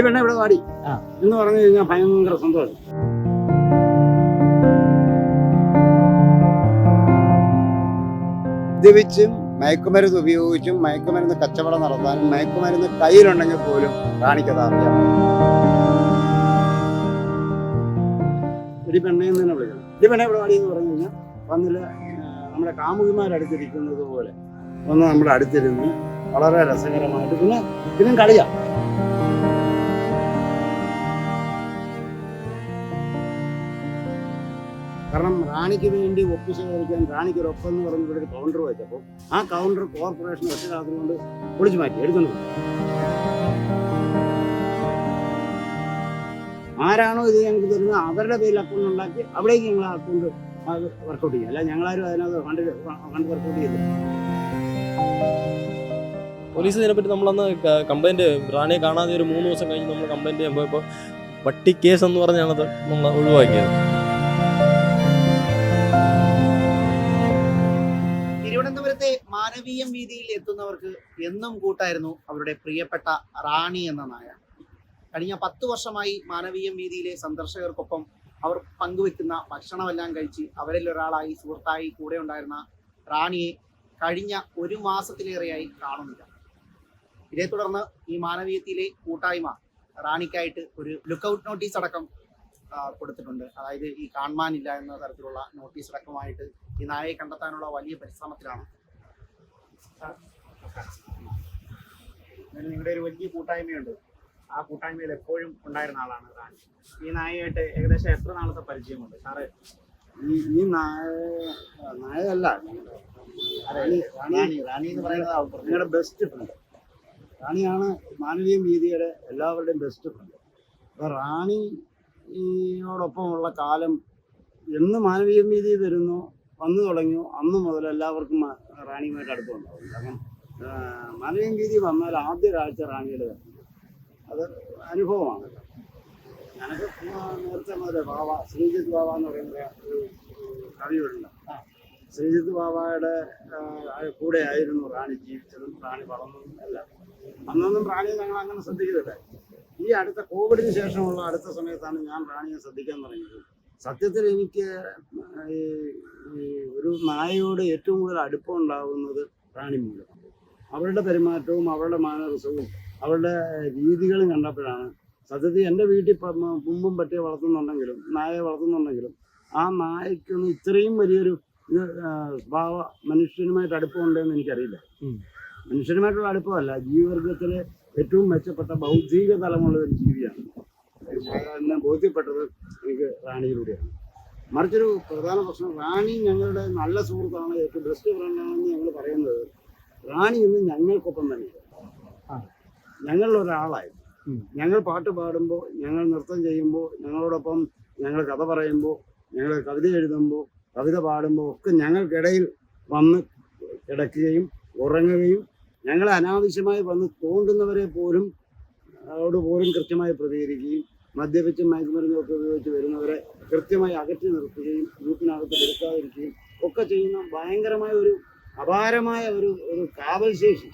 ഈ പെണ്ണ ഇവിടെ വാടി. എന്ന് പറഞ്ഞു കഴിഞ്ഞാൽ ഭയങ്കര സന്തോഷം. മദ്യപിച്ചും മയക്കുമരുന്ന് ഉപയോഗിച്ചും മയക്കുമരുന്ന് കച്ചവടം നടത്താനും മയക്കുമരുന്ന് കയ്യിലുണ്ടെങ്കിൽ പോലും റാണിക്കത് അറിയാം. ഇടി പെണ്ണെ എന്ന് തന്നെ വിളിക്കണം. ഇടി പെണ്ണ ഇവിടെ വാടി എന്ന് പറഞ്ഞു കഴിഞ്ഞാൽ വന്നില്ല നമ്മുടെ കാമുകിമാരടുത്തിരിക്കുന്നത് പോലെ ഒന്ന് നമ്മുടെ അടുത്തിരുന്ന് വളരെ രസകരമായിട്ട് പിന്നെ ഇതിനും കളിയാ. കാരണം റാണിക്ക് വേണ്ടി ഒപ്പ് ശേഖരിക്കാൻ റാണിക്ക് ഒരു ഒപ്പം എന്ന് പറഞ്ഞ് ഇവിടെ ഒരു കൗണ്ടർ വെച്ചപ്പോൾ ആ കൗണ്ടർ കോർപ്പറേഷൻ ഒറ്റ രാത്രി കൊണ്ട് പൊളിച്ചു മാറ്റി എടുക്കുന്നു. ആരാണോ ഇത് ഞങ്ങൾക്ക് തരുന്നത് അവരുടെ പേരിൽ അക്കൗണ്ട് ഉണ്ടാക്കി അവിടേക്ക് ഞങ്ങൾ ആ അക്കൗണ്ട് വർക്കൗട്ട് ചെയ്യും. അല്ല ഞങ്ങളാരും അതിനകത്ത് ഫണ്ട് ഫണ്ട് വർക്കൗട്ട് ചെയ്തില്ല പോലീസ് ഇതിനെപ്പറ്റി നമ്മളന്ന് കംപ്ലൈന്റ് റാണിയെ കാണാതെ ഒരു മൂന്ന് ദിവസം കഴിഞ്ഞ് നമ്മൾ കംപ്ലൈന്റ് ചെയ്യുമ്പോൾ ഇപ്പോൾ കേസ് എന്ന് പറഞ്ഞാണത് നമ്മൾ ഒഴിവാക്കിയത്. തിരുവനന്തപുരത്തെ മാനവീയം വീതിയിൽ എത്തുന്നവർക്ക് എന്നും കൂട്ടായിരുന്നു അവരുടെ പ്രിയപ്പെട്ട റാണി എന്ന നായ. കഴിഞ്ഞ പത്ത് വർഷമായി മാനവീയം വീതിയിലെ സന്ദർശകർക്കൊപ്പം അവർ പങ്കുവെക്കുന്ന ഭക്ഷണമെല്ലാം കഴിച്ച് അവരിൽ ഒരാളായി സുഹൃത്തായി കൂടെ ഉണ്ടായിരുന്ന റാണിയെ കഴിഞ്ഞ ഒരു മാസത്തിലേറെയായി കാണുന്നില്ല. ഇതേ തുടർന്ന് ഈ മാനവീയത്തിലെ കൂട്ടായ്മ റാണിക്കായിട്ട് ഒരു ലുക്കൗട്ട് നോട്ടീസ് അടക്കം കൊടുത്തിട്ടുണ്ട്. അതായത് ഈ കാണുവാനില്ല എന്ന തരത്തിലുള്ള നോട്ടീസ് അടക്കമായിട്ട് ഈ നായയെ കണ്ടെത്താനുള്ള വലിയ പരിശ്രമത്തിലാണ്. നിങ്ങളുടെ ഒരു വലിയ കൂട്ടായ്മയുണ്ട്. ആ കൂട്ടായ്മയിൽ എപ്പോഴും ഉണ്ടായിരുന്ന ആളാണ് റാണി. ഈ നായയായിട്ട് ഏകദേശം എത്ര നാളത്തെ പരിചയമുണ്ട്? സാറ്. ഈ ഈ നായ നായയല്ല. റാണി റാണി എന്ന് പറയുന്നത് നിങ്ങളുടെ ബെസ്റ്റ് ഫ്രണ്ട് റാണിയാണ് മാനവീയ മീതിയുടെ എല്ലാവരുടെയും ബെസ്റ്റ് ഫ്രണ്ട് അപ്പൊ റാണിയോടൊപ്പമുള്ള കാലം എന്ന് മാനവീയ മീതി വരുന്നു വന്നു തുടങ്ങി. അന്ന് മുതൽ എല്ലാവർക്കും റാണിയുമായിട്ട് അടുപ്പമുണ്ടാവും കാരണം വീതി വന്നാൽ ആദ്യ കാഴ്ച റാണിയുടെ. അത് അനുഭവമാണ്. ഞാനൊക്കെ നേരത്തെ മുതൽ ബാബ ശ്രീജിത്ത് ബാബ എന്ന് പറയുന്ന ഒരു കവിയുണ്ട്. ശ്രീജിത്ത് ബാബയുടെ കൂടെ ആയിരുന്നു റാണി ജീവിച്ചതും റാണി വളർന്നതും എല്ലാം. അന്നൊന്നും റാണിയെ ഞങ്ങൾ അങ്ങനെ ശ്രദ്ധിക്കുന്നില്ല ഈ അടുത്ത കോവിഡിന് ശേഷമുള്ള അടുത്ത സമയത്താണ് ഞാൻ റാണിയെ ശ്രദ്ധിക്കാൻ തുടങ്ങിയത്. സത്യത്തിൽ എനിക്ക് ഈ ഒരു നായയോട് ഏറ്റവും കൂടുതൽ അടുപ്പം ഉണ്ടാകുന്നത് റാണി മൂലം അവളുടെ പെരുമാറ്റവും അവളുടെ മാനറിസവും അവളുടെ രീതികളും കണ്ടപ്പോഴാണ് സത്യത്തിൽ എന്റെ വീട്ടിൽ മുമ്പും പട്ടിയെ വളർത്തുന്നുണ്ടെങ്കിലും നായയെ വളർത്തുന്നുണ്ടെങ്കിലും ആ നായക്കൊന്നും ഇത്രയും വലിയൊരു ഇത് സ്വഭാവ മനുഷ്യനുമായിട്ട് അടുപ്പമുണ്ടെന്ന് എനിക്കറിയില്ല. മനുഷ്യനുമായിട്ടുള്ള അടുപ്പമല്ല ജീവവർഗത്തിലെ ഏറ്റവും മെച്ചപ്പെട്ട ബൗദ്ധിക തലമുള്ള ഒരു ജീവിയാണ്. എന്ന് ബോധ്യപ്പെട്ടത് എനിക്ക് റാണിയിലൂടെയാണ് മറിച്ചൊരു പ്രധാന പ്രശ്നം റാണി ഞങ്ങളുടെ നല്ല സുഹൃത്താണ് ഏറ്റവും ബെസ്റ്റ് ഫ്രണ്ടാണെന്ന് ഞങ്ങൾ പറയുന്നത് റാണി ഇന്ന് ഞങ്ങൾക്കൊപ്പം തന്നെയാണ്. ഞങ്ങളിൽ ഒരാളായി. ഞങ്ങൾ പാട്ട് പാടുമ്പോൾ ഞങ്ങൾ നൃത്തം ചെയ്യുമ്പോൾ ഞങ്ങളോടൊപ്പം ഞങ്ങൾ കഥ പറയുമ്പോൾ ഞങ്ങൾ കവിത എഴുതുമ്പോൾ കവിത പാടുമ്പോൾ ഒക്കെ ഞങ്ങൾക്കിടയിൽ വന്ന് കിടക്കുകയും ഉറങ്ങുകയും ഞങ്ങളെ അനാവശ്യമായി വന്ന് തോണ്ടുന്നവരെ പോലും അവരോട് പോലും കൃത്യമായി പ്രതികരിക്കുകയും മദ്യപിച്ചും മയക്കുമരുന്നൊക്കെ ഉപയോഗിച്ച് വരുന്നവരെ കൃത്യമായി അകറ്റി നിർത്തുകയും ഗ്രൂപ്പിനകത്ത് എടുക്കാതിരിക്കുകയും ഒക്കെ ചെയ്യുന്ന ഭയങ്കരമായ ഒരു അപാരമായ ഒരു ഒരു കാവൽ ശേഷി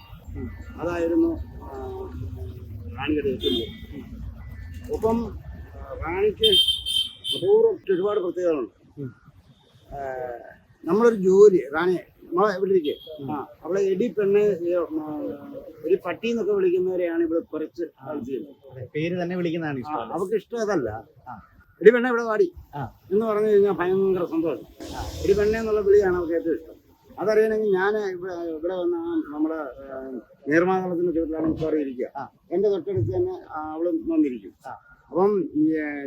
അതായിരുന്നു റാണിയുടെ ഏറ്റവും ഒപ്പം റാണിക്ക് അപൂർവം ഒരുപാട് പ്രത്യേകതകളുണ്ട്. നമ്മളൊരു ജോലി റാണി നമ്മളെ ഇവിടെ ഇരിക്കെ ആ അവളെ എടി പെണ്ണ് ഒരു പട്ടി എന്നൊക്കെ വിളിക്കുന്നവരെയാണ് ഇവിടെ കുറച്ച് പേര് തന്നെ വിളിക്കുന്നതാണ് അവർക്ക് ഇഷ്ടം. അതല്ല. എടി പെണ്ണ ഇവിടെ വാടി. എന്ന് പറഞ്ഞു കഴിഞ്ഞാൽ ഭയങ്കര സന്തോഷം. എടി പെണ്ണ എന്നുള്ള വിളിയാണ് അവർക്ക് ഏറ്റവും ഇഷ്ടം. അതറിയണമെങ്കിൽ ഞാൻ ഇവിടെ ഇവിടെ വന്ന നമ്മുടെ ആ, നീർമാതളത്തിന്റെ ചുവട്ടിലാണ് ഇപ്പോൾ ഇരിക്കുക എന്റെ തൊട്ടടുത്ത് തന്നെ അവൾ വന്നിരിക്കും. അപ്പം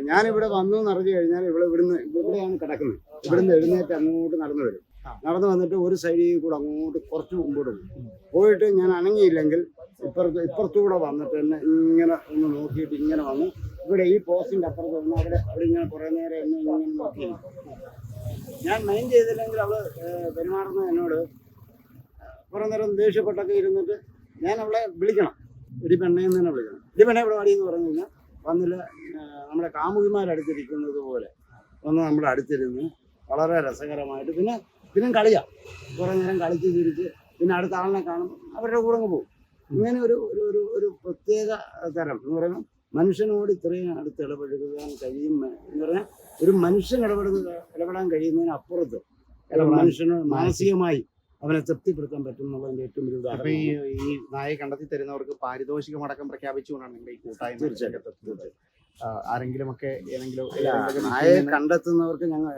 ഞാനിവിടെ വന്നു എന്ന് അറിഞ്ഞു കഴിഞ്ഞാൽ ഇവിടെ ഇവിടുന്ന് ഇവിടെയാണ് കിടക്കുന്നത്. ഇവിടുന്ന് എഴുന്നേറ്റ് അങ്ങോട്ട് നടന്നു വരും. നടന്നു വന്നിട്ട് ഒരു സൈഡിൽ കൂടെ അങ്ങോട്ട് കുറച്ച് മുമ്പോട്ട് പോകും പോയിട്ട് ഞാൻ അനങ്ങിയില്ലെങ്കിൽ ഇപ്പുറത്ത് ഇപ്പുറത്തൂടെ വന്നിട്ട് തന്നെ ഇങ്ങനെ ഒന്ന് നോക്കിയിട്ട് ഇങ്ങനെ വന്നു. ഇവിടെ ഈ പോസ്റ്റിന്റെ അപ്പുറത്ത് വന്ന് അവിടെ അവിടെ ഇങ്ങനെ കുറെ നേരം എന്നെ ഇങ്ങനെ നോക്കി ഞാൻ മെയിൻ ചെയ്തില്ലെങ്കിൽ അവൾ പെരുമാറുന്ന എന്നോട് കുറേ നേരം ദേഷ്യപ്പെട്ടൊക്കെ ഇരുന്നിട്ട് ഞാൻ അവളെ വിളിക്കണം. ഒരു പെണ്ണയെന്ന് തന്നെ വിളിക്കണം. ഒരു പെണ്ണെ ഇവിടെ വാടിയെന്ന് പറഞ്ഞു കഴിഞ്ഞാൽ വന്നില്ല നമ്മുടെ കാമുകിമാരടുത്തിരിക്കുന്നത് പോലെ വന്ന് നമ്മുടെ അടുത്തിരുന്ന് വളരെ രസകരമായിട്ട് പിന്നെ പിന്നെ കളിയാ. കുറേ നേരം കളിച്ച് ചിരിച്ച് പിന്നെ അടുത്ത ആളിനെ കാണും അവരുടെ കൂടെ പോകും. ഇങ്ങനെ ഒരു ഒരു ഒരു ഒരു പ്രത്യേക തരം എന്ന് പറയുമ്പോൾ മനുഷ്യനോട് ഇത്രയും അടുത്ത് ഇടപെടുകാൻ കഴിയും എന്ന് പറഞ്ഞാൽ ഒരു മനുഷ്യൻ ഇടപെടുക ഇടപെടാൻ കഴിയുന്നതിന് അപ്പുറത്ത് മനുഷ്യന് മാനസികമായി അവനെ തൃപ്തിപ്പെടുത്താൻ പറ്റും എന്നുള്ളതിന്റെ ഏറ്റവും വലിയ ഈ ഉദാഹരണം. ഈ നായ കണ്ടെത്തി തരുന്നവർക്ക് പാരിതോഷികം അടക്കം പ്രഖ്യാപിച്ചുകൊണ്ടാണ് നിങ്ങളുടെ ഈ കൂട്ടായ്മ തീർച്ചയായും. ആരെങ്കിലുമൊക്കെ ഏതെങ്കിലും നായയെ കണ്ടെത്തുന്നവർക്ക് ഞങ്ങൾ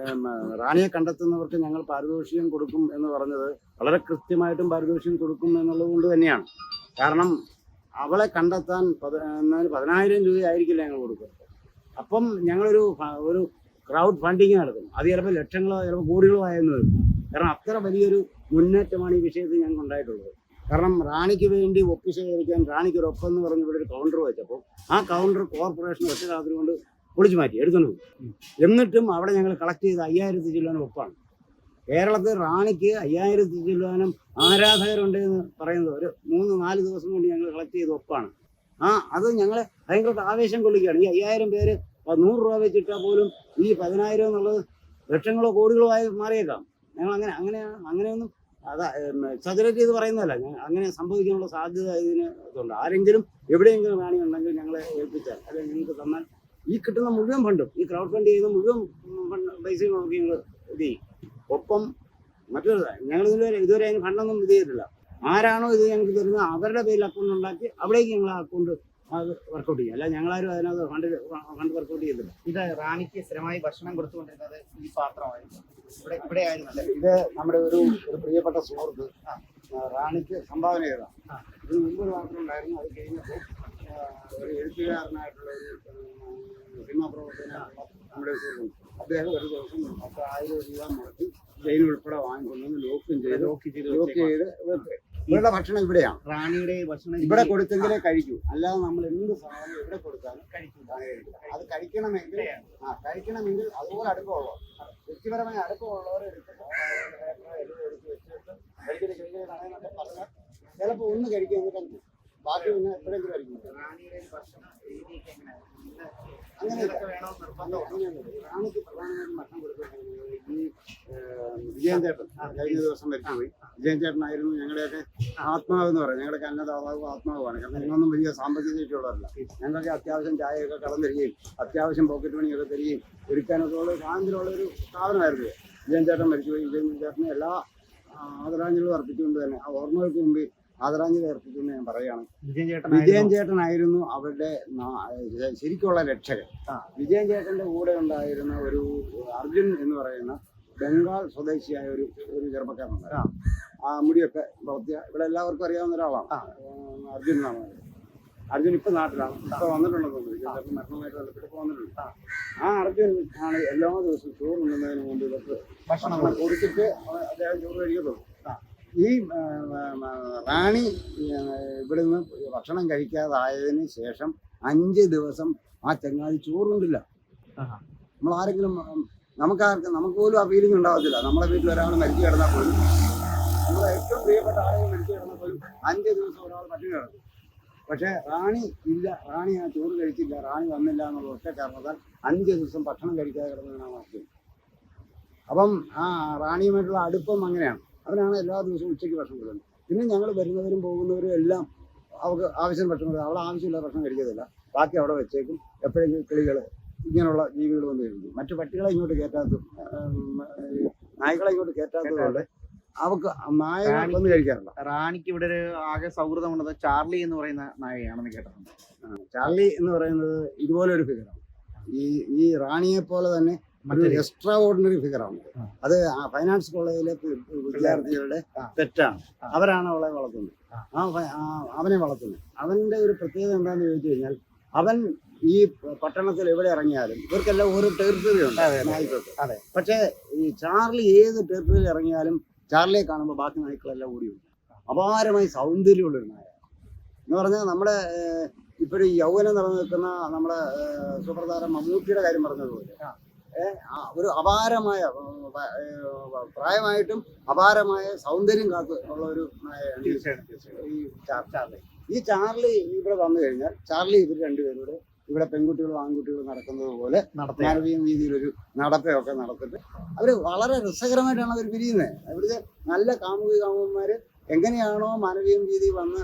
റാണിയെ കണ്ടെത്തുന്നവർക്ക് ഞങ്ങൾ പാരിതോഷികം കൊടുക്കും എന്ന് പറഞ്ഞത് വളരെ കൃത്യമായിട്ടും പാരിതോഷികം കൊടുക്കും എന്നുള്ളത് കൊണ്ട് തന്നെയാണ്. കാരണം അവളെ കണ്ടെത്താൻ പതിനായിരം രൂപയായിരിക്കില്ല ഞങ്ങൾ കൊടുക്കുക. അപ്പം ഞങ്ങളൊരു ഒരു ക്രൗഡ് ഫണ്ടിങ് നടത്തും. അത് ചിലപ്പോൾ ലക്ഷങ്ങളോ ചിലപ്പോൾ കോടികളോ ആയെന്ന് വരും. കാരണം അത്ര വലിയൊരു മുന്നേറ്റമാണ് ഈ വിഷയത്തിൽ ഞങ്ങൾക്ക് ഉണ്ടായിട്ടുള്ളത് കാരണം റാണിക്ക് വേണ്ടി ഒപ്പിശേഖരിക്കാൻ റാണിക്ക് ഒരു ഒപ്പം എന്ന് പറഞ്ഞ് ഇവിടെ ഒരു കൗണ്ടർ വെച്ചപ്പോൾ ആ കൗണ്ടർ കോർപ്പറേഷൻ ഒറ്റ രാത്രി കൊണ്ട് പൊളിച്ചു മാറ്റി എടുക്കുന്നു എന്നിട്ടും അവിടെ ഞങ്ങൾ കളക്ട് ചെയ്ത അയ്യായിരത്തി ചില്ലാനും ഒപ്പാണ്. കേരളത്തിൽ റാണിക്ക് അയ്യായിരത്തി ചില്ലാനും ആരാധകരുണ്ട് എന്ന് പറയുന്നത് ഒരു മൂന്ന് നാല് ദിവസം കൊണ്ട് ഞങ്ങൾ കളക്ട് ചെയ്ത ഒപ്പാണ്. ആ അത് ഞങ്ങൾ ഭയങ്കര ആവേശം കൊള്ളിക്കുകയാണ്. ഈ അയ്യായിരം പേര് നൂറ് രൂപ വെച്ചിട്ടാൽ പോലും ഈ പതിനായിരം എന്നുള്ളത് ലക്ഷങ്ങളോ കോടികളോ ആയി മാറിയേക്കാം. ഞങ്ങൾ അങ്ങനെ അങ്ങനെ അങ്ങനെയൊന്നും അതാ സജറേറ്റ് ചെയ്ത് പറയുന്നതല്ല. ഞാൻ അങ്ങനെ സംഭവിക്കാനുള്ള സാധ്യത ഇതിന് ഇതുണ്ട്. ആരെങ്കിലും എവിടെയെങ്കിലും റാണി ഉണ്ടെങ്കിൽ ഞങ്ങളെ ഏൽപ്പിച്ചാൽ അല്ലെങ്കിൽ നിങ്ങൾക്ക് തന്നാൽ ഈ കിട്ടുന്ന മുഴുവൻ ഫണ്ടും ഈ ക്രൗഡ് ഫണ്ട് ചെയ്യുന്ന മുഴുവൻ പൈസയും നോക്കി ഞങ്ങൾ ഇത് ചെയ്യും. ഒപ്പം മറ്റൊരു ഞങ്ങൾ ഇതുവരെ ഇതുവരെ അതിന് ഫണ്ടൊന്നും ഇത് ചെയ്തിട്ടില്ല. ആരാണോ ഇത് ഞങ്ങൾക്ക് തരുന്നത് അവരുടെ പേരിൽ അക്കൗണ്ട് ഉണ്ടാക്കി അവിടേക്ക് ഞങ്ങൾ ആ അക്കൗണ്ട് അത് വർക്കൗട്ട് ചെയ്യും അല്ല ഞങ്ങളാരും അതിനകത്ത് ഫണ്ട് ഫണ്ട് വർക്കൗട്ട് ചെയ്തില്ല ഇത് റാണിക്ക് സ്ഥിരമായി ഭക്ഷണം കൊടുത്തുകൊണ്ടിരുന്നത് ഈ പാത്രമായിരുന്നു. ഇവിടെ ഇവിടെ ആയിരുന്നു ഇത് നമ്മുടെ ഒരു ഒരു പ്രിയപ്പെട്ട സുഹൃത്ത് റാണിക്ക് സംഭാവന ചെയ്തതാണ്. ഇതിന് മുമ്പ് ഒരു പാത്രം ഉണ്ടായിരുന്നു. അത് കഴിഞ്ഞപ്പോൾ ഒരു എഴുത്തുകാരനായിട്ടുള്ള ഒരു സിനിമാ പ്രവർത്തന നമ്മുടെ സുഹൃത്തുണ്ട് അദ്ദേഹം ഒരു ദിവസം പത്ത് ആയിരം രൂപ മുടക്കി ജയിലുൾപ്പെടെ വാങ്ങിക്കൊണ്ടുവന്ന് ലോക്കും ചെയ്ത് ലോക്ക് ചെയ്ത് ലോക്ക്. ചെയ്ത് ഇവരുടെ- ഇവരുടെ ഭക്ഷണം ഇവിടെയാണ് റാണിയുടെ ഭക്ഷണം ഇവിടെ കൊടുത്തെങ്കിലേ കഴിക്കൂ അല്ലാതെ നമ്മൾ എന്ത് സാധനം ഇവിടെ കൊടുത്താലും കഴിക്കും അത് കഴിക്കണമെങ്കിൽ ആ കഴിക്കണമെങ്കിൽ അതുപോലെ അടുപ്പമുള്ളവർ വ്യക്തിപരമായ അടുപ്പമുള്ളവർ എടുത്തിട്ട് കഴിക്കൽ കഴിക്കൽ പറഞ്ഞാൽ ചിലപ്പോൾ ഒന്ന് കഴിക്കുക എന്ന് കഴിക്കും ബാക്കി പിന്നെ എപ്പോഴെങ്കിലും കഴിക്കും റാണിയുടെ ഭക്ഷണ രീതിയൊക്കെ എങ്ങനെയാണ് ഈ കഴിഞ്ഞ ദിവസം മരിച്ചുപോയി വിജയൻ ചേട്ടനായിരുന്നു ഞങ്ങളുടെയൊക്കെ ആത്മാവ് എന്ന് പറയുന്നത്. ഞങ്ങളുടെ അന്നദാതാവ് ആത്മാവാണ് കാരണം ഞങ്ങളൊന്നും വലിയ സാമ്പത്തിക ശേഷിയുള്ളവരല്ല. ഞങ്ങൾക്ക് അത്യാവശ്യം ചായയൊക്കെ കടം തരികയും അത്യാവശ്യം പോക്കറ്റ് മണിയൊക്കെ തരികയും ഒരുക്കാനൊക്കെ ഉള്ള സാധനത്തിലുള്ള ഒരു സ്ഥാപനമായിരുന്നു. വിജയൻ ചേട്ടൻ മരിച്ചുപോയി. വിജയൻ എല്ലാ ആദരാഞ്ജലികളും അർപ്പിച്ചുകൊണ്ട് തന്നെ ആ ഓർമ്മകൾക്ക് മുമ്പിൽ ആദരാഞ്ജലി അർപ്പിക്കുന്ന ഞാൻ പറയുകയാണ്. വിജയൻ ചേട്ടൻ ആയിരുന്നു. ചേട്ടനായിരുന്നു അവരുടെ ശരിക്കുള്ള രക്ഷകൻ. വിജയൻ ചേട്ടന്റെ കൂടെ ഉണ്ടായിരുന്ന ഒരു അർജുൻ എന്ന് പറയുന്ന ബംഗാൾ സ്വദേശിയായ ഒരു ഒരു ചെറുപ്പക്കാരനുണ്ട്. ആ. മുടിയൊക്കെ പ്രവർത്തിയ ഇവിടെ എല്ലാവർക്കും അറിയാവുന്ന ഒരാളാണ്. അർജുൻ എന്നാണ്. അർജുൻ ഇപ്പൊ നാട്ടിലാണ്. ഇപ്പൊ വന്നിട്ടുണ്ടെന്ന് തോന്നുന്നു. മരണമായിട്ട് ബന്ധപ്പെട്ട് വന്നിട്ടുണ്ട്. ആ. അർജുൻ ആണ് എല്ലാ ദിവസവും ചോറ് ഉണ്ണുന്നതിന് മുമ്പ് ഇതൊക്കെ ഭക്ഷണം കൊടുത്തിട്ട് അദ്ദേഹം ചോറ് കഴിക്കത്തുള്ളൂ. ഈ റാണി ഇവിടെ ഇവിടുന്ന് ഭക്ഷണം കഴിക്കാതായതിന് ശേഷം അഞ്ച് ദിവസം ആ ചങ്ങാതി ചോറുണ്ടില്ല. നമ്മൾ ആരെങ്കിലും നമുക്കാർക്ക് നമുക്ക് പോലും ആ ഫീലിംഗ് ഉണ്ടാവത്തില്ല. നമ്മളെ വീട്ടിൽ ഒരാൾ മരിച്ചു കിടന്നാൽ പോലും നമ്മളെ ഏറ്റവും പ്രിയപ്പെട്ട ആളുകൾ മരിച്ചു കിടന്നാൽ പോലും അഞ്ച് ദിവസം ഒരാൾ പട്ടിണി കിടക്കും. പക്ഷേ റാണി ഇല്ല. റാണി ആ ചോറ് കഴിച്ചില്ല. റാണി വന്നില്ല എന്നുള്ള ഒറ്റ കാരണത്താൽ അഞ്ച് ദിവസം ഭക്ഷണം കഴിക്കാതെ കിടന്നതിനാണ് അവസ്ഥ അപ്പം ആ റാണിയുമായിട്ടുള്ള അടുപ്പം അങ്ങനെയാണ്. അവനാണ് എല്ലാ ദിവസവും ഉച്ചയ്ക്ക് ഭക്ഷണം കൊടുക്കുന്നത്. പിന്നെ ഞങ്ങൾ വരുന്നവരും പോകുന്നവരും എല്ലാം അവർക്ക് ആവശ്യം ഭക്ഷണം കൊടുക്കും. അവൾ ആവശ്യമില്ല ഭക്ഷണം കഴിക്കത്തില്ല. ബാക്കി അവിടെ വെച്ചേക്കും. എപ്പോഴെങ്കിലും കിളികൾ ഇങ്ങനെയുള്ള ജീവികൾ വന്ന് കഴിക്കും. മറ്റു പട്ടികളെ ഇങ്ങോട്ട് കയറ്റാത്ത നായ്ക്കളെ ഇങ്ങോട്ട് കയറ്റാത്തതുകൊണ്ട് അവക്ക് നായ വന്ന് കഴിക്കാറില്ല. റാണിക്ക് ഇവിടെ ഒരു ആകെ സൗഹൃദമുള്ളത് ചാർലി എന്ന് പറയുന്ന നായയാണെന്ന് കേട്ടിട്ടുണ്ട്. ചാർലി എന്ന് പറയുന്നത് ഇതുപോലെ ഒരു ഫിഗറാണ് ഈ ഈ റാണിയെ പോലെ തന്നെ മറ്റൊരു- എക്സ്ട്രാ ഓർഡിനറി ഫിഗറാണ്. അത് ഫൈനാൻസ് കോളേജിലെ വിദ്യാർത്ഥികളുടെ തെറ്റാണ്. അവരാണ് അവളെ വളർത്തുന്നത്. ആ. അവനെ വളർത്തുന്നത്. അവന്റെ ഒരു പ്രത്യേകത എന്താണെന്ന് ചോദിച്ചു കഴിഞ്ഞാൽ അവൻ ഈ പട്ടണത്തിൽ എവിടെ ഇറങ്ങിയാലും ഇവർക്കെല്ലാം ഓരോ ടെറിട്ടറി ഉണ്ട്. നായ്ക്കൾക്ക്. പക്ഷേ ഈ ചാർലി ഏത് ടെറിട്ടറിയിൽ ഇറങ്ങിയാലും ചാർലിയെ കാണുമ്പോൾ ബാക്കി നായ്ക്കളെല്ലാം ഓടി അപാരമായി അപാരമായി സൗന്ദര്യമുള്ളൊരു നായ. എന്ന് പറഞ്ഞാൽ നമ്മുടെ ഇപ്പോഴും യൗവനം നിലനിൽക്കുന്ന നമ്മുടെ സൂപ്പർതാരം മമ്മൂട്ടിയുടെ കാര്യം പറഞ്ഞതുപോലെ. ഒരു അപാരമായ പ്രായമായിട്ടും അപാരമായ സൗന്ദര്യം കാത്ത് ഉള്ള ഒരു ഈ ചാർലി. ഈ ചാർലി ഇവിടെ വന്നു കഴിഞ്ഞാൽ ചാർലി ഇവർ രണ്ടുപേരോട് ഇവിടെ പെൺകുട്ടികളും ആൺകുട്ടികളും നടക്കുന്നത് പോലെ മാനവീയ രീതിയിലൊരു നടപ്പയൊക്കെ നടത്തിട്ട് അവർ വളരെ രസകരമായിട്ടാണ് അവർ പിരിയുന്നത് ഇവിടുത്തെ നല്ല കാമുകി കാമുകന്മാര് എങ്ങനെയാണോ മാനവീയം രീതി വന്ന്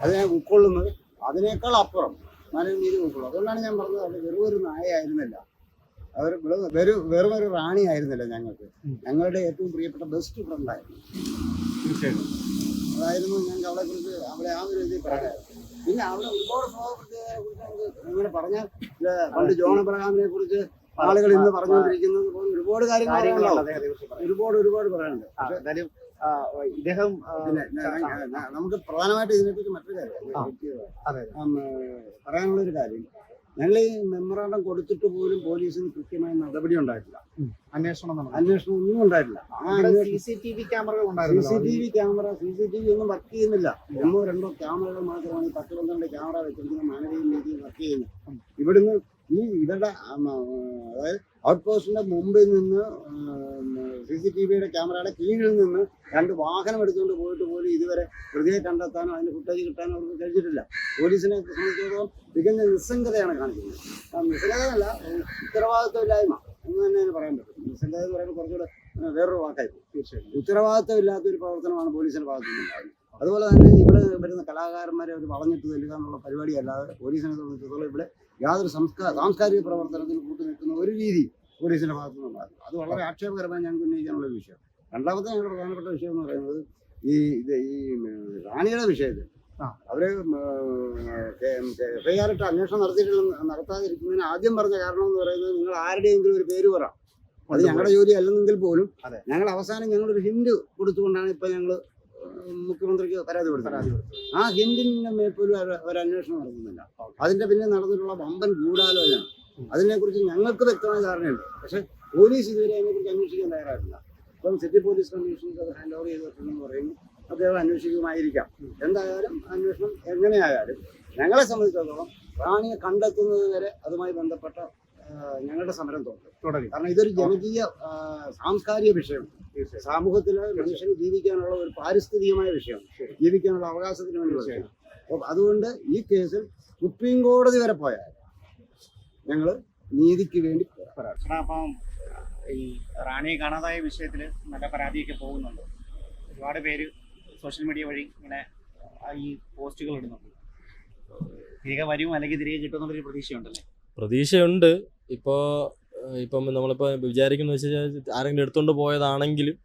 അതിനെ ഉൾക്കൊള്ളുന്നത് അതിനേക്കാൾ അപ്പുറം മാനവീയം രീതി ഉൾക്കൊള്ളും അതുകൊണ്ടാണ് ഞാൻ പറഞ്ഞത് അത് വെറും ഒരു നായയായിരുന്നില്ല. അവർ വെറും വെറും ഒരു റാണി ആയിരുന്നില്ല ഞങ്ങൾക്ക്. ഞങ്ങളുടെ ഏറ്റവും പ്രിയപ്പെട്ട ബെസ്റ്റ് ഫ്രണ്ടായിരുന്നു തീർച്ചയായിട്ടും. അതായിരുന്നു ഞങ്ങൾക്ക് അവളെ കുറിച്ച് അവളെ ആ ഒരു രീതിയിൽ പറയാം പിന്നെ അവിടെ ഒരുപാട് സ്വഭാവ പ്രത്യേകതയെ കുറിച്ച് നമുക്ക് ഇങ്ങനെ പറഞ്ഞാൽ പണ്ട് ജോൺ അബ്രഹാമിനെ കുറിച്ച് ആളുകൾ ഇന്ന് പറഞ്ഞുകൊണ്ടിരിക്കുന്നത് ഒരുപാട് കാര്യങ്ങൾ ഒരുപാട് ഒരുപാട് പറയാനുണ്ട്. എന്തായാലും ഇദ്ദേഹം നമുക്ക് പ്രധാനമായിട്ട് ഇതിനെക്കുറിച്ച് മറ്റൊരു കാര്യം പറയാനുള്ള ഒരു കാര്യം. ഞങ്ങൾ ഈ മെമ്മറാണ്ടം കൊടുത്തിട്ട് പോലും പോലീസിന് കൃത്യമായ നടപടി ഉണ്ടായിട്ടില്ല. അന്വേഷണം അന്വേഷണം ഒന്നും ഉണ്ടായിട്ടില്ല. സി സി ടി വി ക്യാമറകൾ C C T V camera C C T V ഒന്നും വർക്ക് ചെയ്യുന്നില്ല. ഒന്നോ രണ്ടോ ക്യാമറകൾ മാത്രമാണ് പത്ത് പന്ത്രണ്ട് ക്യാമറ വെച്ചിരിക്കുന്ന മാനവീയ രീതിയിൽ വർക്ക് ചെയ്യുന്നത്. ഇവിടുന്ന് ഈ ഇവരുടെ അതായത് ഔട്ട് പോസ്റ്റിന്റെ മുമ്പിൽ നിന്ന് സി സി ടി വിയുടെ ക്യാമറയുടെ കീഴിൽ നിന്ന് രണ്ട് വാഹനം എടുത്തുകൊണ്ട് പോയിട്ട് പോലും ഇതുവരെ പ്രതിയെ കണ്ടെത്താനോ അതിന്റെ ഫുട്ടേജ് കിട്ടാനോ അവർക്ക് കഴിഞ്ഞിട്ടില്ല. പോലീസിനെ സംബന്ധിച്ചിടത്തോളം തികഞ്ഞ നിസ്സംഗതയാണ് കാണിക്കുന്നത്. നിസ്സംഗതല്ല നിസ്സംഗതയല്ല ഉത്തരവാദിത്വമില്ലായ്മ എന്ന് തന്നെ അതിന് പറയാൻ പറ്റും. നിസ്സംഗത എന്ന് പറയുമ്പോൾ കുറച്ചുകൂടെ വേറൊരു വാക്കായി തീർച്ചയായിട്ടും. ഉത്തരവാദിത്വം ഇല്ലാത്ത ഒരു പ്രവർത്തനമാണ് പോലീസിന്റെ ഭാഗത്തു നിന്നുണ്ടാകുന്നത് അതുപോലെ തന്നെ ഇവിടെ വരുന്ന കലാകാരന്മാരെ ഒരു വളഞ്ഞിട്ട് തല്ലുക എന്നുള്ള പരിപാടിയല്ലാതെ പോലീസിനെ സംബന്ധിച്ചിടത്തോളം ഇവിടെ യാതൊരു സംസ്കാര സാംസ്കാരിക പ്രവർത്തനത്തിന് കൂട്ടു നിൽക്കുന്ന ഒരു രീതി പോലീസിന്റെ ഭാഗത്തു നിന്നുണ്ടായിരുന്നു അത് വളരെ ആക്ഷേപകരമായി ഞങ്ങൾക്ക് ഉന്നയിക്കാനുള്ള ഒരു വിഷയം. രണ്ടാമത്തെ ഞങ്ങളുടെ പ്രധാനപ്പെട്ട വിഷയം എന്ന് പറയുന്നത് ഈ ഇത് ഈ റാണിയുടെ വിഷയത്തിൽ. അവർ എഫ്ഐആർ ഇട്ട് അന്വേഷണം നടത്തിയിട്ടുള്ള നടത്താതിരിക്കുന്നതിന് ആദ്യം പറഞ്ഞ കാരണം എന്ന് പറയുന്നത് നിങ്ങൾ ആരുടെയെങ്കിലും ഒരു പേര് പറ. അത് ഞങ്ങളുടെ ജോലി അല്ലെന്നെങ്കിൽ പോലും അതെ. ഞങ്ങൾ അവസാനം ഞങ്ങളൊരു ഹിന്റ് കൊടുത്തുകൊണ്ടാണ് ഇപ്പൊ ഞങ്ങൾ മുഖ്യമന്ത്രിക്ക് പരാതി കൊടുത്തു. ആ ഹിന്ദിന്റെ മേപ്പൊരു ഒരു അന്വേഷണം നടത്തുന്നില്ല. അതിന്റെ പിന്നെ നടന്നിട്ടുള്ള വമ്പൻ ഗൂഢാലോചന. അതിനെക്കുറിച്ച് ഞങ്ങൾക്ക് വ്യക്തമായ ധാരണയുണ്ട്. പക്ഷെ പോലീസ് ഇതുവരെ അതിനെക്കുറിച്ച് അന്വേഷിക്കാൻ തയ്യാറായിട്ടില്ല. ഇപ്പം സിറ്റി പോലീസ് കമ്മീഷണർക്ക് അത് ഹാൻഡ് ഓവർ ചെയ്ത് വെച്ചിട്ടുണ്ടെന്ന് പറയുന്നു. അദ്ദേഹം അന്വേഷിക്കുമായിരിക്കാം. എന്തായാലും അന്വേഷണം എങ്ങനെയായാലും ഞങ്ങളെ സംബന്ധിച്ചിടത്തോളം റാണിയെ കണ്ടെത്തുന്നത് വരെ അതുമായി ബന്ധപ്പെട്ട ഞങ്ങളുടെ സമരം തുടരും കാരണം ഇതൊരു ജനകീയ സാംസ്കാരിക വിഷയം സമൂഹത്തിൽ മനുഷ്യന് ജീവിക്കാനുള്ള ഒരു പാരിസ്ഥിതികമായ വിഷയമാണ്. ജീവിക്കാനുള്ള അവകാശത്തിന് വേണ്ടി തീർച്ചയായും. അപ്പോൾ അതുകൊണ്ട് ഈ കേസിൽ സുപ്രീം കോടതി വരെ പോയാൽ ഞങ്ങൾ നീതിക്ക് വേണ്ടി. അപ്പം ഈ റാണിയെ കാണാതായ വിഷയത്തിൽ നല്ല പരാതിയൊക്കെ പോകുന്നുണ്ട്. ഒരുപാട് പേര് സോഷ്യൽ മീഡിയ വഴി ഇങ്ങനെ ഈ പോസ്റ്റുകൾ ഇടുന്നുണ്ട്. തിരികെ വരും അല്ലെങ്കിൽ തിരികെ കിട്ടുമെന്നുള്ളൊരു പ്രതീക്ഷയുണ്ടല്ലേ? പ്രതീക്ഷയുണ്ട്. ഇപ്പോൾ ഇപ്പം നമ്മളിപ്പോൾ വിചാരിക്കുന്നത് വെച്ച് കഴിഞ്ഞാൽ ആരെങ്കിലും എടുത്തുകൊണ്ട് പോയതാണെങ്കിലും.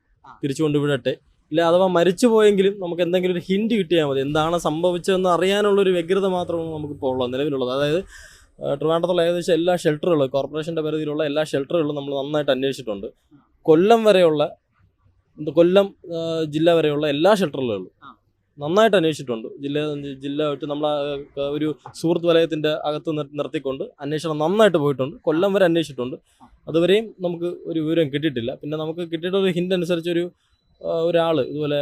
തിരിച്ചു കൊണ്ടുവിടട്ടെ ഇല്ല അഥവാ മരിച്ചു പോയെങ്കിലും നമുക്ക് എന്തെങ്കിലും ഒരു ഹിന്റ് കിട്ടിയാൽ മതി. എന്താണ് സംഭവിച്ചതെന്ന് അറിയാനുള്ള ഒരു വ്യഗ്രത മാത്രമാണ് നമുക്കിപ്പോൾ ഉള്ളത് നിലവിലുള്ളത്. അതായത് ട്രിവാൻഡ്രത്തുള്ള ഏകദേശം എല്ലാ ഷെൽട്ടറുകളും കോർപ്പറേഷന്റെ പരിധിയിലുള്ള എല്ലാ ഷെൽട്ടറുകളും നമ്മൾ നന്നായിട്ട് അന്വേഷിച്ചിട്ടുണ്ട്. കൊല്ലം വരെയുള്ള കൊല്ലം ജില്ല വരെയുള്ള എല്ലാ ഷെൽട്ടറുകളും. നന്നായിട്ട് അന്വേഷിച്ചിട്ടുണ്ട്. ജില്ല ജില്ല വിട്ട് നമ്മളെ ഒരു സുഹൃത്ത് വലയത്തിന്റെ അകത്ത് നിർ- നിർത്തിക്കൊണ്ട് അന്വേഷണം നന്നായിട്ട് പോയിട്ടുണ്ട്. കൊല്ലം വരെ അന്വേഷിച്ചിട്ടുണ്ട്. അതുവരെയും നമുക്ക് ഒരു വിവരം കിട്ടിയിട്ടില്ല. പിന്നെ നമുക്ക് കിട്ടിയിട്ട് ഒരു ഹിന്റ് അനുസരിച്ച് ഒരു ഒരാൾ ഇതുപോലെ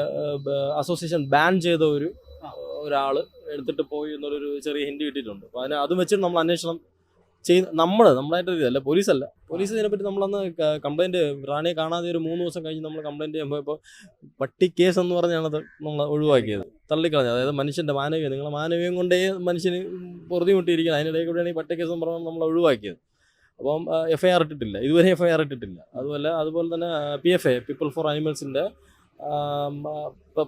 അസോസിയേഷൻ ബാൻ ചെയ്ത ഒരു ഒരാൾ എടുത്തിട്ട് പോയി എന്നുള്ളൊരു ചെറിയ ഹിന്റ് കിട്ടിയിട്ടുണ്ട്. അപ്പോൾ അതിന് അതും വെച്ചിട്ട് നമ്മൾ അന്വേഷണം ചെയ്യുന്ന നമ്മൾ നമ്മളായിട്ട് ഇതല്ല പോലീസല്ല. പോലീസ് ഇതിനെപ്പറ്റി നമ്മളന്ന് കംപ്ലൈന്റ് റാണിയെ കാണാതെ ഒരു മൂന്ന് ദിവസം കഴിഞ്ഞ് നമ്മൾ കംപ്ലൈന്റ് ചെയ്യുമ്പോൾ ഇപ്പോൾ പട്ടി കേസ് എന്ന് പറഞ്ഞാണത് നമ്മൾ ഒഴിവാക്കിയത്. തള്ളിക്കളഞ്ഞത്. അതായത് മനുഷ്യന്റെ മാനവീയം നിങ്ങളെ മാനവീയം കൊണ്ടേ മനുഷ്യന് പൊറുതിമുട്ടിയിരിക്കുന്നത്. അതിനിടയിൽ കൂടെയാണ് ഈ പട്ടി കേസ് എന്ന് പറഞ്ഞാൽ നമ്മൾ ഒഴിവാക്കിയത്. അപ്പം എഫ് ഐ ആർ ഇട്ടിട്ടില്ല. ഇതുവരെ എഫ് ഐ ആർ ഇട്ടിട്ടില്ല. അതുപോലെ അതുപോലെ തന്നെ P F A people for അനിമൽസിന്റെ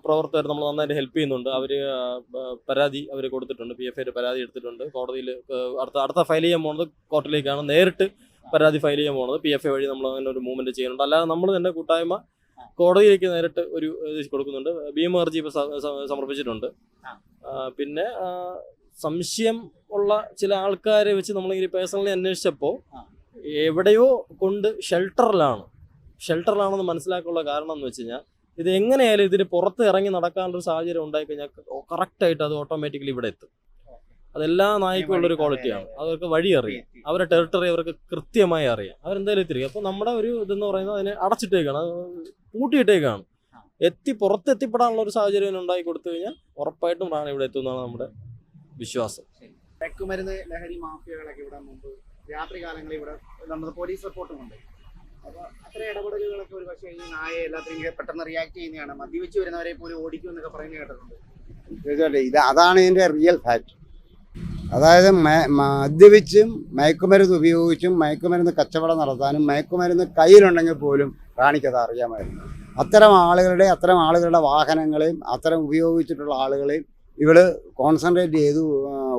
പ്രവർത്തകർ നമ്മൾ നന്നായിട്ട് ഹെൽപ്പ് ചെയ്യുന്നുണ്ട്. അവർ പരാതി അവർ കൊടുത്തിട്ടുണ്ട്. പി എഫ് ഐയുടെ പരാതി എടുത്തിട്ടുണ്ട്. കോടതിയിൽ അടുത്ത അടുത്ത ഫയൽ ചെയ്യാൻ പോകുന്നത് കോർട്ടിലേക്കാണ്. നേരിട്ട് പരാതി ഫയൽ ചെയ്യാൻ പോകുന്നത് പി എഫ് ഐ വഴി നമ്മൾ അങ്ങനെ ഒരു മൂവ്മെന്റ് ചെയ്യുന്നുണ്ട്. അല്ലാതെ നമ്മൾ തന്നെ കൂട്ടായ്മ കോടതിയിലേക്ക് നേരിട്ട് ഒരു ഇത് കൊടുക്കുന്നുണ്ട്. ഭീമ ഹർജി ഇപ്പോൾ സമർപ്പിച്ചിട്ടുണ്ട്. പിന്നെ സംശയം ഉള്ള ചില ആൾക്കാരെ വെച്ച് നമ്മളിങ്ങനെ പേഴ്സണലി അന്വേഷിച്ചപ്പോൾ എവിടെയോ കൊണ്ട് ഷെൽട്ടറിലാണ് ഷെൽട്ടറിലാണെന്ന് മനസ്സിലാക്കാനുള്ള കാരണം എന്ന് വെച്ച് കഴിഞ്ഞാൽ ഇത് എങ്ങനെയായാലും ഇതിന് പുറത്ത് ഇറങ്ങി നടക്കാനുള്ള ഒരു സാഹചര്യം ഉണ്ടായിക്കഴിഞ്ഞാൽ കറക്റ്റായിട്ട് അത് ഓട്ടോമാറ്റിക്കലി ഇവിടെ എത്തും. അതെല്ലാ നായ്ക്കും ഉള്ളൊരു ക്വാളിറ്റിയാണ് അവർക്ക് വഴി അറിയാം. അവരുടെ ടെറിട്ടറി അവർക്ക് കൃത്യമായി അറിയാം. അവരെന്തായാലും എത്തിരിക്കും അപ്പോൾ നമ്മുടെ ഒരു ഇതെന്ന് പറയുന്നത് അതിനെ അടച്ചിട്ടേക്കാണ്. അത് പൂട്ടിയിട്ടേക്കാണ്. എത്തി പുറത്തെത്തിപ്പെടാനുള്ള ഒരു സാഹചര്യം ഉണ്ടാക്കി കൊടുത്തു കഴിഞ്ഞാൽ ഉറപ്പായിട്ടും റാണി ഇവിടെ എത്തുമെന്നാണ് നമ്മുടെ വിശ്വാസം. ലഹരി മാഫിയകളൊക്കെ ഇവിടെ മുമ്പ് രാത്രി കാലങ്ങളിൽ ഇവിടെ നമ്മുടെ പോലീസ് റിപ്പോർട്ടും ഉണ്ട് അത്ര ഈ റിയാക്ട് വരുന്നവരെ ഇത് അതാണ് ഇതിന്റെ റിയൽ ഫാക്ട് അതായത് മദ്യപിച്ചും മയക്കുമരുന്ന് ഉപയോഗിച്ചും മയക്കുമരുന്ന് കച്ചവടം നടത്താനും മയക്കുമരുന്ന് കയ്യിലുണ്ടെങ്കിൽ പോലും റാണിക്കത് അറിയാമായിരുന്നു. അത്തരം ആളുകളുടെ അത്തരം ആളുകളുടെ വാഹനങ്ങളെയും അത്തരം ഉപയോഗിച്ചിട്ടുള്ള ആളുകളെയും ഇവൾ കോൺസെൻട്രേറ്റ് ചെയ്തു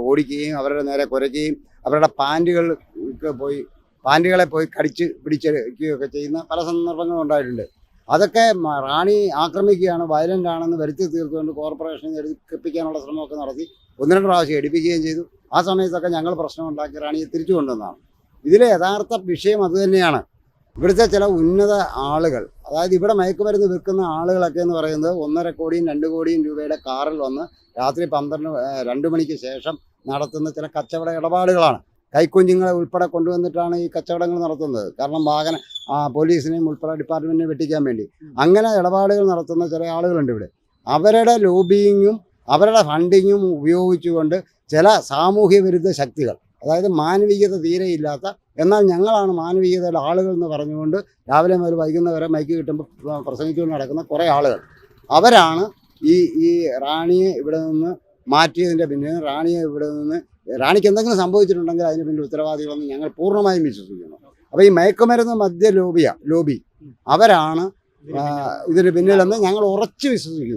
ഓടിക്കുകയും അവരുടെ നേരെ കുരയ്ക്കുകയും അവരുടെ പാന്റുകൾക്ക് പോയി പാന്റുകളെ പോയി കടിച്ച് പിടിച്ചെടുക്കുകയൊക്കെ ചെയ്യുന്ന പല സന്ദർഭങ്ങളും ഉണ്ടായിട്ടുണ്ട്. അതൊക്കെ റാണി ആക്രമിക്കുകയാണ് വയലന്റ് ആണെന്ന് വരുത്തി തീർത്തുകൊണ്ട് കോർപ്പറേഷൻ എടുപ്പിക്കാനുള്ള ശ്രമമൊക്കെ നടത്തി. ഒന്ന് രണ്ട് പ്രാവശ്യം എടുപ്പിക്കുകയും ചെയ്തു. ആ സമയത്തൊക്കെ ഞങ്ങൾ പ്രശ്നം ഉണ്ടാക്കി റാണിയെ തിരിച്ചു കൊണ്ടുവന്നതാണ്. ഇതിലെ യഥാർത്ഥ വിഷയം അതുതന്നെയാണ് ഇവിടുത്തെ ചില ഉന്നത ആളുകൾ അതായത് ഇവിടെ മയക്കുമരുന്ന് വിൽക്കുന്ന ആളുകളൊക്കെ എന്ന് പറയുന്നത് ഒന്നര കോടിയും രണ്ട് കോടിയും രൂപയുടെ കാറിൽ വന്ന് രാത്രി പന്ത്രണ്ട് രണ്ട് മണിക്ക് ശേഷം നടത്തുന്ന ചില കച്ചവട ഇടപാടുകളാണ്. കൈക്കുഞ്ഞുങ്ങളെ ഉൾപ്പെടെ കൊണ്ടുവന്നിട്ടാണ് ഈ കച്ചവടങ്ങൾ നടത്തുന്നത്. കാരണം വാഹന പോലീസിനെയും ഉൾപ്പെടെ ഡിപ്പാർട്ട്മെന്റിനെ വെട്ടിക്കാൻ വേണ്ടി. അങ്ങനെ ഇടപാടുകൾ നടത്തുന്ന ചില ആളുകളുണ്ട് ഇവിടെ. അവരുടെ ലോബിയിങ്ങും അവരുടെ ഫണ്ടിങ്ങും ഉപയോഗിച്ചുകൊണ്ട് ചില സാമൂഹ്യ വിരുദ്ധ ശക്തികൾ അതായത് മാനവികത തീരെയില്ലാത്ത എന്നാൽ ഞങ്ങളാണ് മാനവികതയുടെ ആളുകൾ എന്ന് പറഞ്ഞുകൊണ്ട് രാവിലെ മുതൽ വൈകുന്നേരം വരെ മൈക്ക് കിട്ടുമ്പോൾ പ്രസംഗിച്ചുകൊണ്ട് നടക്കുന്ന കുറേ ആളുകൾ. അവരാണ് ഈ ഈ റാണിയെ ഇവിടെ നിന്ന് മാറ്റിയതിന്റെ പിന്നിൽ റാണിയെ ഇവിടെ നിന്ന് റാണിക്ക് എന്തെങ്കിലും സംഭവിച്ചിട്ടുണ്ടെങ്കിൽ അതിന് പിന്നിൽ ഉത്തരവാദികളെന്ന് ഞങ്ങൾ പൂർണമായും വിശ്വസിക്കുന്നു. അപ്പോൾ ഈ മയക്കുമരുന്ന് മദ്യ ലോബിയ ലോബി. അവരാണ് ഇതിന് പിന്നിലെന്ന് ഞങ്ങൾ ഉറച്ചു വിശ്വസിക്കുന്നു.